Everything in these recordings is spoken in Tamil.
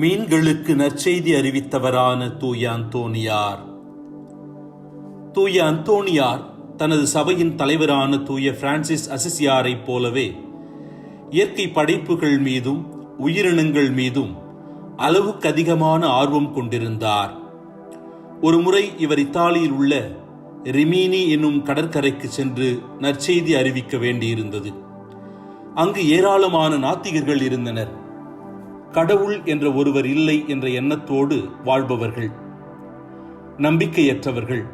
மீன்களுக்கு நற்செய்தி அறிவித்தவரான தூய அந்தோணியார் தூய அந்தோணியார் தனது சபையின் தலைவரான தூய பிரான்சிஸ் அசிசியாரைப் போலவே இயற்கை படைப்புகள் மீதும் உயிரினங்கள் மீதும் அளவுக்கு அதிகமான ஆர்வம் கொண்டிருந்தார். ஒருமுறை இவர் இத்தாலியில் உள்ள ரிமீனி என்னும் கடற்கரைக்கு சென்று நற்செய்தி அறிவிக்க வேண்டியிருந்தது. அங்கு ஏராளமான நாத்திகர்கள் இருந்தனர். கடவுள் என்ற ஒருவர் இல்லை என்ற எண்ணத்தோடு வாழ்பவர்கள். நம்பிக்கையற்றவர்கள்.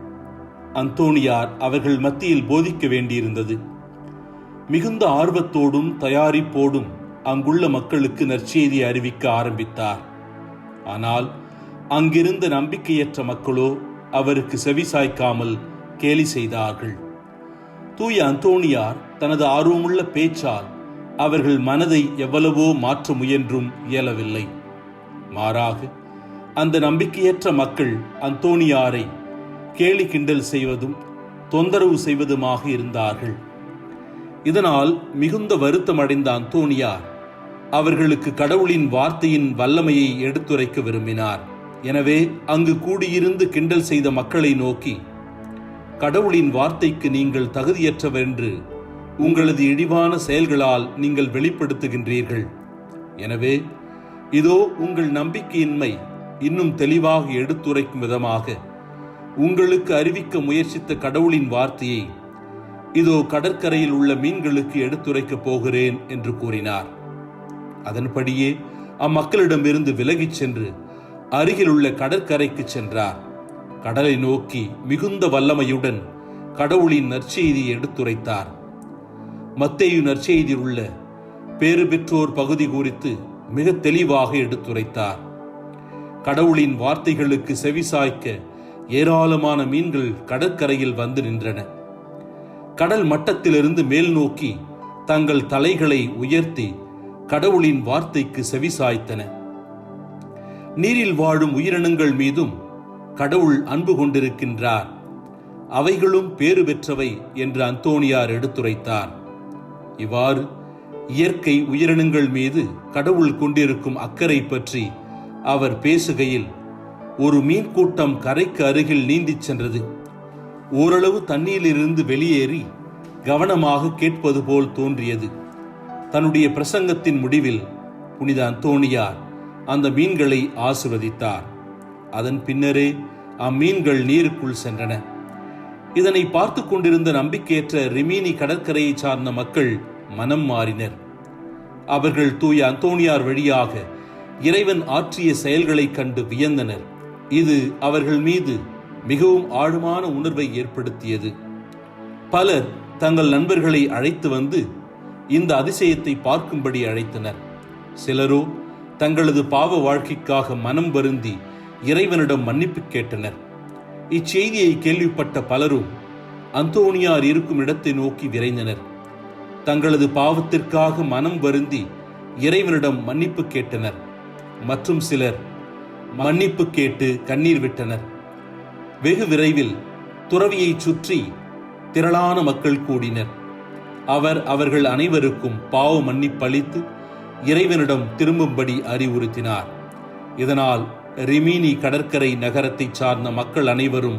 அந்தோணியார் அவர்கள் மத்தியில் போதிக்க வேண்டியிருந்தது. மிகுந்த ஆர்வத்தோடும் தயாரிப்போடும் அங்குள்ள மக்களுக்கு நற்செய்தி அறிவிக்க ஆரம்பித்தார். ஆனால் அங்கிருந்த நம்பிக்கையற்ற மக்களோ அவருக்கு செவிசாய்க்காமல் கேலி செய்தார்கள். தூய அந்தோணியார் தனது ஆர்வமுள்ள பேச்சால் அவர்கள் மனதை எவ்வளவோ மாற்ற முயன்றும் இயலவில்லை. மாறாக அந்த நம்பிக்கையற்ற மக்கள் அந்தோனியாரை கேலி கிண்டல் செய்வதும் தொந்தரவு செய்வதுமாக இருந்தார்கள். இதனால் மிகுந்த வருத்தமடைந்த அந்தோனியார் அவர்களுக்கு கடவுளின் வார்த்தையின் வல்லமையை எடுத்துரைக்க விரும்பினார். எனவே அங்கு கூடியிருந்து கிண்டல் செய்த மக்களை நோக்கி கடவுளின் வார்த்தைக்கு நீங்கள் தகுதியற்றவர் என்று உங்களது இழிவான செயல்களால் நீங்கள் வெளிப்படுத்துகின்றீர்கள். எனவே இதோ உங்கள் நம்பிக்கையின்மை இன்னும் தெளிவாக எடுத்துரைக்கும் விதமாக உங்களுக்கு அறிவிக்க முயற்சித்த கடவுளின் வார்த்தையை இதோ கடற்கரையில் உள்ள மீன்களுக்கு எடுத்துரைக்கப் போகிறேன் என்று கூறினார். அதன்படியே அம்மக்களிடமிருந்து விலகிச் சென்று அருகிலுள்ள கடற்கரைக்கு சென்றார். கடலை நோக்கி மிகுந்த வல்லமையுடன் கடவுளின் நற்செய்தியை எடுத்துரைத்தார். மத்தேயு நற்செய்தியில் உள்ள பேறு பெற்றோர் பகுதி குறித்து மிக தெளிவாக எடுத்துரைத்தார். கடவுளின் வார்த்தைகளுக்கு செவிசாய்க்க ஏராளமான மீன்கள் கடற்கரையில் வந்து நின்றன. கடல் மட்டத்திலிருந்து மேல் நோக்கி தங்கள் தலைகளை உயர்த்தி கடவுளின் வார்த்தைக்கு செவிசாய்த்தன நீரில் வாழும் உயிரினங்கள் மீதும் கடவுள் அன்பு கொண்டிருக்கின்றார். அவைகளும் பேறு பெற்றவை என்று அந்தோணியார் எடுத்துரைத்தார். இவ்வாறு இயற்கை உயிரினங்கள் மீது கடவுள் கொண்டிருக்கும் அக்கறை பற்றி அவர் பேசுகையில் ஒரு மீன் கூட்டம் கரைக்கு அருகில் நீந்திச் சென்றது. ஓரளவு தண்ணீரிலிருந்து வெளியேறி கவனமாக கேட்பது போல் தோன்றியது. தன்னுடைய பிரசங்கத்தின் முடிவில் புனித அந்தோணியார் அந்த மீன்களை ஆசிர்வதித்தார். அதன் பின்னரே அம்மீன்கள் நீருக்குள் சென்றன. இதனை பார்த்து கொண்டிருந்த நம்பிக்கையற்ற ரிமீனி கடற்கரையை சார்ந்த மக்கள் மனம் மாறினர். அவர்கள் தூய அந்தோனியார் வழியாக இறைவன் ஆற்றிய செயல்களைக் கண்டு வியந்தனர். இது அவர்கள் மீது மிகவும் ஆழமான உணர்வை ஏற்படுத்தியது. பலர் தங்கள் நண்பர்களை அழைத்து வந்து இந்த அதிசயத்தை பார்க்கும்படி அழைத்தனர். சிலரோ தங்களது பாவ வாழ்க்கைக்காக மனம் வருந்தி இறைவனிடம் மன்னிப்பு கேட்டனர். இச்செய்தியை கேள்விப்பட்ட பலரும் அந்தோணியார் இருக்கும் இடத்தை நோக்கி விரைந்தனர். தங்களது பாவத்திற்காக மனம் வருந்தி இறைவனிடம் மன்னிப்பு கேட்டனர். மற்றும் சிலர் மன்னிப்பு கேட்டு கண்ணீர் விட்டனர். வெகு விரைவில் துறவியை சுற்றி திரளான மக்கள் கூடினர். அவர் அவர்கள் அனைவருக்கும் பாவ மன்னிப்பளித்து இறைவனிடம் திரும்பும்படி அறிவுறுத்தினார். இதனால் ரிமீனி கடற்கரை நகரத்தைச் சார்ந்த மக்கள் அனைவரும்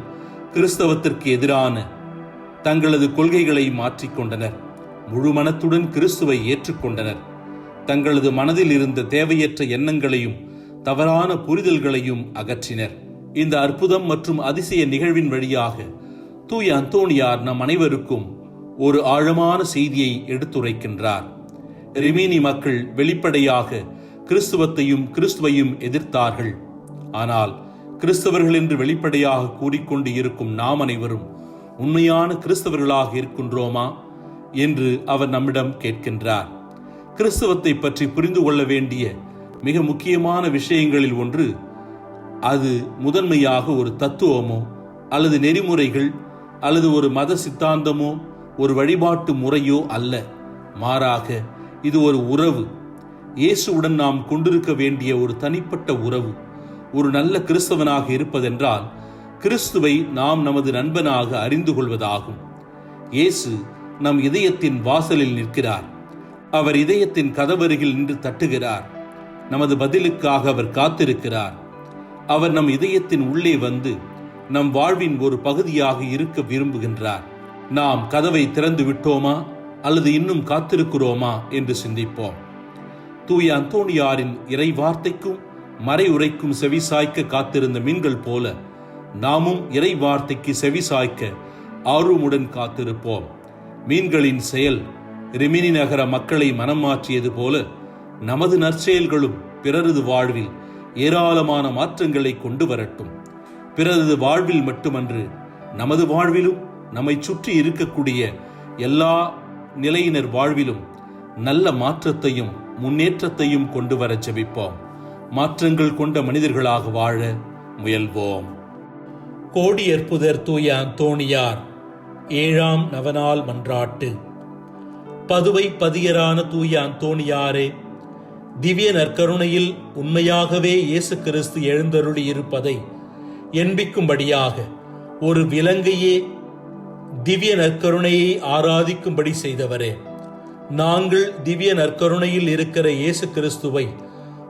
கிறிஸ்தவத்திற்கு எதிரான தங்களது கொள்கைகளை மாற்றிக்கொண்டனர் முழு மனத்துடன் கிறிஸ்துவை ஏற்றுக்கொண்டனர் தங்களது மனதில் இருந்த தேவையற்ற எண்ணங்களையும் தவறான புரிதல்களையும் அகற்றினர். இந்த அற்புதம் மற்றும் அதிசய நிகழ்வின் வழியாக தூய அந்தோணியார் நம் அனைவருக்கும் ஒரு ஆழமான செய்தியை எடுத்துரைக்கின்றார். ரிமீனி மக்கள் வெளிப்படையாக கிறிஸ்துவத்தையும் கிறிஸ்துவையும் எதிர்த்தார்கள். ஆனால் கிறிஸ்தவர்கள் என்று வெளிப்படையாக கூறிக்கொண்டு இருக்கும் நாம் அனைவரும் உண்மையான கிறிஸ்தவர்களாக இருக்கின்றோமா என்று அவர் நம்மிடம் கேட்கின்றார். கிறிஸ்தவத்தை பற்றி புரிந்து கொள்ள வேண்டிய மிக முக்கியமான விஷயங்களில் ஒன்று அது முதன்மையாக ஒரு தத்துவமோ அல்லது நெறிமுறைகள் அல்லது ஒரு மத சித்தாந்தமோ ஒரு வழிபாட்டு முறையோ அல்ல. மாறாக இது ஒரு உறவு. இயேசுவுடன் நாம் கொண்டிருக்க வேண்டிய ஒரு தனிப்பட்ட உறவு. ஒரு நல்ல கிறிஸ்தவனாக இருப்பதென்றால் கிறிஸ்துவை நாம் நமது நண்பனாக அறிந்து கொள்வதாகும். இயேசு நம் இதயத்தின் வாசலில் நிற்கிறார். அவர் இதயத்தின் கதவருகில் நின்று தட்டுகிறார். நமது பதிலுக்காக அவர் காத்திருக்கிறார். அவர் நம் இதயத்தின் உள்ளே வந்து நம் வாழ்வின் ஒரு பகுதியாக இருக்க விரும்புகின்றார். நாம் கதவை திறந்து விட்டோமா? அல்லது இன்னும் காத்திருக்கிறோமா? என்று சிந்திப்போம். தூய அந்தோணியாரின் இறை வார்த்தைக்கும் மறை உரைக்கும் செவி செவிசாய்க்க காத்திருந்த மீன்கள் போல நாமும் இறை வார்த்தைக்கு செவிசாய்க்க ஆர்வமுடன் காத்திருப்போம். மீன்களின் செயல் ரிமினி நகர மக்களை மனம் மாற்றியது போல நமது நற்செயல்களும் பிறரது வாழ்வில் ஏராளமான மாற்றங்களை கொண்டு வரட்டும். பிறரது வாழ்வில் மட்டுமன்று நமது வாழ்விலும் நம்மை சுற்றி இருக்கக்கூடிய எல்லா நிலையினர் வாழ்விலும் நல்ல மாற்றத்தையும் முன்னேற்றத்தையும் கொண்டு வர ஜெபிப்போம். மாற்றங்கள் கொண்ட மனிதர்களாக வாழ முயல்வோம். கோடி அற்புதர் தூய அந்தோணியார் ஏழாம் நவநாள் மன்றாட்டு. பதுவை பதியரான தூய அந்தோணியாரே திவ்ய நற்கருணையில் உண்மையாகவே இயேசு கிறிஸ்து எழுந்தருளி இருப்பதை எண்பிக்கும்படியாக ஒரு விலங்கையே திவ்ய நற்கருணையை ஆராதிக்கும்படி செய்தவரே. நாங்கள் திவ்ய நற்கருணையில் இருக்கிற இயேசு கிறிஸ்துவை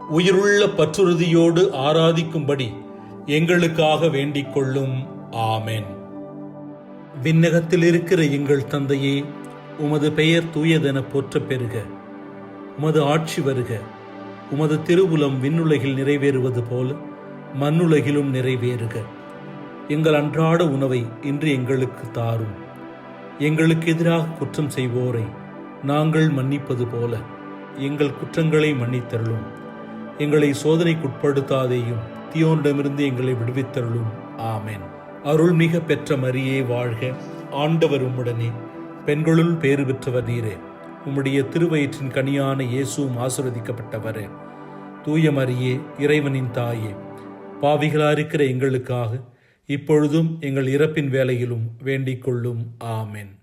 உயிருள்ள பற்றுறுதியோடு ஆராதிக்கும்படி எங்களுக்காக வேண்டிக் கொள்ளும் ஆமேன். விண்ணகத்தில் இருக்கிற எங்கள் தந்தையே உமது பெயர் தூயதென போற்ற பெறுக. உமது ஆட்சி வருக. உமது திருவுலம் விண்ணுலகில் நிறைவேறுவது போல மண்ணுலகிலும் நிறைவேறுக. எங்கள் அன்றாட உணவை இன்று எங்களுக்கு தாரும். எங்களுக்கு எதிராக குற்றம் செய்வோரை நாங்கள் மன்னிப்பது போல எங்கள் குற்றங்களை மன்னித்தருளும். எங்களை சோதனைக்குட்படுத்தாதேயும். தீயோனிடமிருந்து எங்களை விடுவித்தருளும். ஆமென். அருள்மிக பெற்ற மரியே வாழ்க. ஆண்டவர் உம்முடனே. பெண்களுள் பேறு பெற்றவர் நீரே. உம்முடைய திருவயிற்றின் கனியான இயேசுவும் ஆசிர்வதிக்கப்பட்டவரே. தூய மரியே இறைவனின் தாயே. பாவிகளாயிருக்கிற எங்களுக்காக இப்பொழுதும் எங்கள் இறப்பின் வேலையிலும் வேண்டிக் கொள்ளும். ஆமென்.